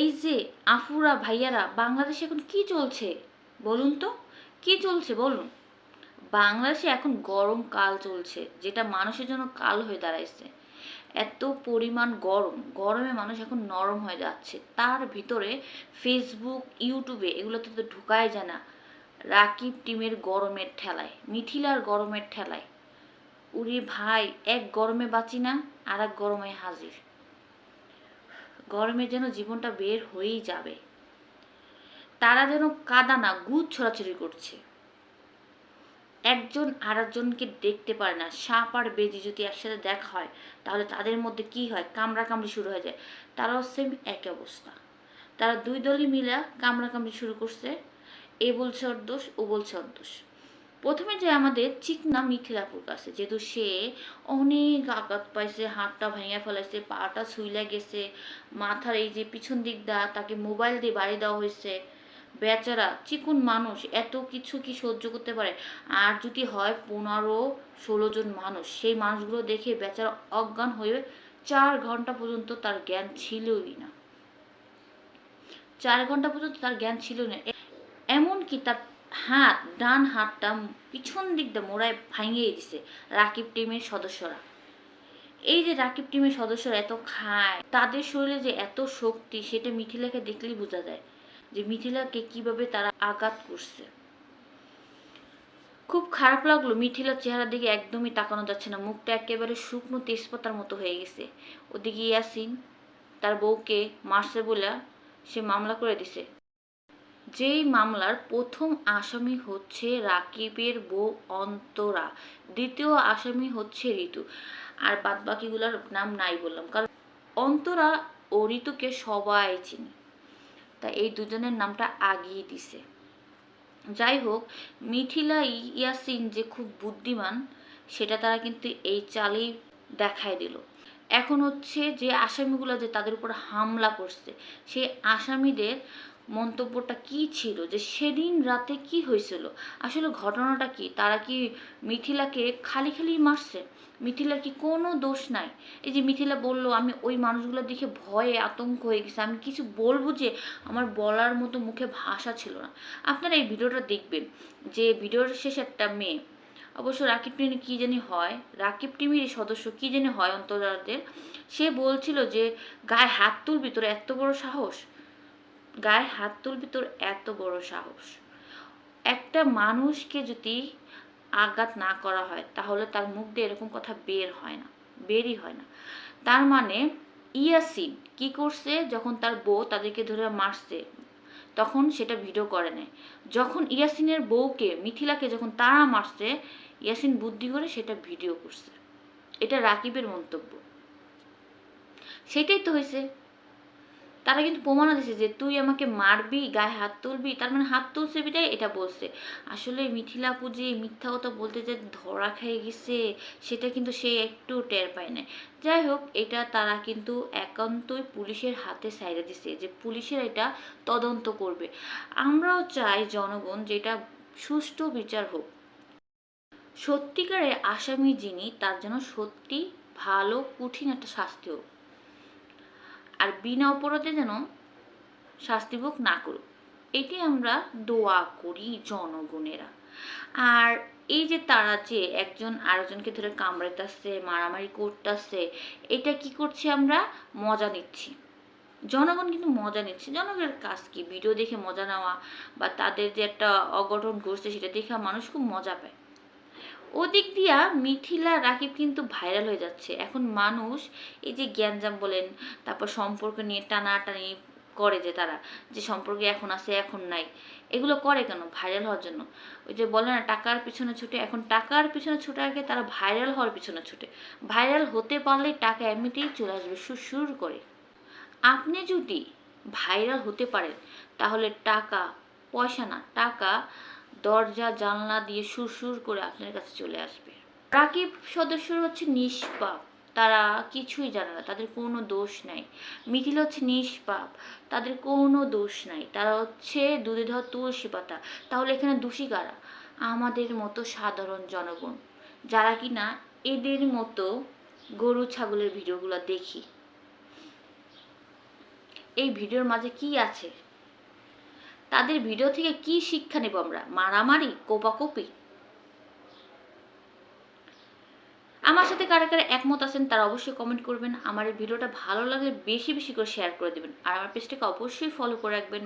এই যে আফুরা ভাইয়ারা, বাংলাদেশে এখন কি চলছে? বলুন তো, কি চলছে বলুন? বাংলাদেশে এখন গরম কাল চলছে, যেটা মানুষের জন্য কাল হয়ে দাঁড়াইছে। এত পরিমাণ গরম, গরমে মানুষ এখন নরম হয়ে যাচ্ছে। তার ভিতরে ফেসবুক ইউটিউবে এগুলোতে তো ঢুকাই যায় না। রাকিব টিমের গরমের ঠেলায়, মিথিলার গরমের ঠেলায়। উরি ভাই, এক গরমে বাঁচি না আর এক গরমে হাজির। গরমে যেন জীবনটা বের হয়েই যাবে। তারা যেন কাদা না গুদ ছড়াছড়ি করছে। একজন আর একজনকে দেখতে পারে না। সাপ আর বেজি যদি একসাথে দেখা হয়, তাহলে তাদের মধ্যে কি হয়? কামড়া কামড়ি শুরু হয়ে যায়। তারাও সেম এক অবস্থা। তারা দুই দলই মিলা কামড়া কামড়ি শুরু করছে। এ বলছে ওর দোষ, ও বলছে ওর দোষ। প্রথমে যে আমাদের চিকনা মিথিলাপুর কাছে যেহেতু সে অনেক আঘাত পাইছে, হাতটা ভেঙে ফেলাইছে, পাটা ছুইলা গেছে, মাথার এই যে পিছন দিক দা, তাকে মোবাইল দিয়ে বাড়ি দেওয়া হয়েছে। বেচারা চিকুন মানুষ, এত কিছু কি সহ্য করতে পারে? আর যদি হয় পনেরো, ষোলো জন মানুষ, সেই মানুষগুলো দেখে বেচারা অজ্ঞান হয়ে চার ঘণ্টা পর্যন্ত তার জ্ঞান ছিলই না। চার ঘণ্টা পর্যন্ত তার জ্ঞান ছিল না। এমনকি তার হাত, ডান হাতটা পিছন দিক দিয়ে মোড়ায় ভাঙিয়ে দিছে রাকিব টিমের সদস্যরা। এই যে রাকিব টিমের সদস্যরা এত খায়, তাদের শরীরে যে এত শক্তি, সেটা মিথিলাকে দেখলেই বোঝা যায় যে মিথিলাকে কীভাবে তারা আঘাত করছে। খুব খারাপ লাগল, মিথিলার চেহারার দিকে একদমই তাকানো যাচ্ছে না, মুখটা একেবারে শুকনো তেজপাতার মতো হয়ে গেছে। ওদিকে ইয়াসিন, তার বউকে মারছে বলে সে মামলা করে দিছে। যেই মামলার প্রথম আসামি হচ্ছে রাকিবের বউ অন্তরা, দ্বিতীয় আসামি হচ্ছে ঋতু। আর বাদ বাকিগুলোর নাম নাই বললাম, কারণ অন্তরা ও ঋতুকে সবাই চিনি। তা এই দুজনের নামটা আগিয়ে দিছে। যাই হোক, মিথিলা ইয়াসিন যে খুব বুদ্ধিমান, সেটা তারা কিন্তু এই চালেই দেখায় দিল। এখন হচ্ছে যে আসামিগুলো যে তাদের উপর হামলা করছে, সেই আসামিদের মন্তব্যটা কি ছিল? যে সেদিন রাতে কি হয়েছিল? আসলে ঘটনাটা কি? তারা কি মিথিলাকে খালি খালি মারছে? মিথিলার কি কোনো দোষ নাই? এই যে মিথিলা বলল, আমি ওই মানুষগুলো দেখে ভয়ে আতঙ্ক হয়ে গেছে। আমি কিছু বলব যে আমার বলার মতো মুখে ভাষা ছিল না। আপনারা এই ভিডিওটা দেখবেন যে ভিডিওর শেষে একটা মেয়ে, অবশ্য রাকিব টিমে কী জানি হয়, রাকিব টিমের সদস্য কী জানি হয় অন্তরাদের সে বলছিল যে গায়ে হাত তুলবি, তোর এত বড় সাহস। গায়ে হাত তুলবি তোর এত বড় সাহস। একটা মানুষকে যদি আঘাত না করা হয়, তাহলে তার মুখ দিয়ে এরকম কথা বের হয় না, বেরই হয় না। তার মানে ইয়াসিন কি করছে? যখন তার বউ তাদেরকে ধরে মারছে, তখন সেটা ভিডিও করে নেয় যখন ইয়াসিনের বউকে, মিথিলাকে যখন তারা মারছে, ইয়াসিন বুদ্ধি করে সেটা ভিডিও করছে। এটা রাকিবের মন্তব্য। সেটাই তো হয়েছে। তারা কিন্তু প্রমাণও দিচ্ছে যে তুই আমাকে মারবি, গায়ে হাত তুলবি, তার মানে হাত তুলছে বিটাই এটা বলছে। আসলে মিথিলা পুজি মিথ্যা কথা বলতে যে ধরা খেয়ে গেছে, সেটা কিন্তু সে একটু টের পায় না যাই হোক, এটা তারা কিন্তু একান্তই পুলিশের হাতে সাইডে দিছে যে পুলিশের এটা তদন্ত করবে। আমরাও চাই জনগণ যেটা সুষ্ঠু বিচার হোক। সত্যিকারের আসামি যিনি, তার জন্য সত্যি ভালো, কঠিন একটা শাস্তি হোক। আর বিনা অপরাধে যেন শাস্তি ভোগ না করুক। এটি আমরা দোয়া করি জনগণেরা। আর এই যে তারা যে একজন আরেকজনকে ধরে কামড়াইতেছে, মারামারি করতেছে, এটা কি করছি আমরা? মজা নিচ্ছি। জনগণ কিন্তু মজা নিচ্ছে। জনগণের কাজ কি? ভিডিও দেখে মজা নেওয়া বা তাদের যে একটা অঘটন ঘটছে, সেটা দেখে মানুষ খুব মজা পায়। ওদিক দিয়া মিথিলা, রাকিব কিন্তু ভাইরাল হয়ে যাচ্ছে। এখন মানুষ এই যে জ্ঞানজাম বলেন, তারপর সম্পর্ক নিয়ে টানাটানি করে যে তারা, যে সম্পর্কে এখন আছে, এখন নাই। এগুলো করে কেন? ভাইরাল হওয়ার জন্য। ওই যে বলে না, টাকার পিছনে ছুটে, এখন টাকার পিছনে ছুটে আগে তারা ভাইরাল হওয়ার পিছনে ছুটে। ভাইরাল হতে পারলে টাকা এমনিতেই চলে আসবে সুর করে। আপনি যদি ভাইরাল হতে পারেন, তাহলে টাকা, পয়সা না, টাকা দরজা, জানলা দিয়ে সুরসুর করে আপনার কাছে চলে আসবে। রাকিব সদস্যরা হচ্ছে নিষ্পাপ। তারা কিছুই জানে না, তাদের কোনো দোষ নাই। মিথিল হচ্ছে নিষ্পাপ, তাদের কোনো দোষ নাই। তারা হচ্ছে দুধে ধর তুলসী পাতা। তাহলে এখানে দোষী কারা? আমাদের মতো সাধারণ জনগণ, যারা কি না এদের মতো গরু, ছাগলের ভিডিওগুলো দেখি। এই ভিডিওর মাঝে কি আছে? তাদের ভিডিও থেকে কি শিক্ষা নেব আমরা? মারামারি, কোপাকুপি? আমার সাথে কারা কারা একমত আছেন তারা অবশ্যই কমেন্ট করবেন। আমার এই ভিডিওটা ভালো লাগলে বেশি বেশি করে শেয়ার করে দেবেন। আর আমার পেজটাকে অবশ্যই ফলো করে রাখবেন।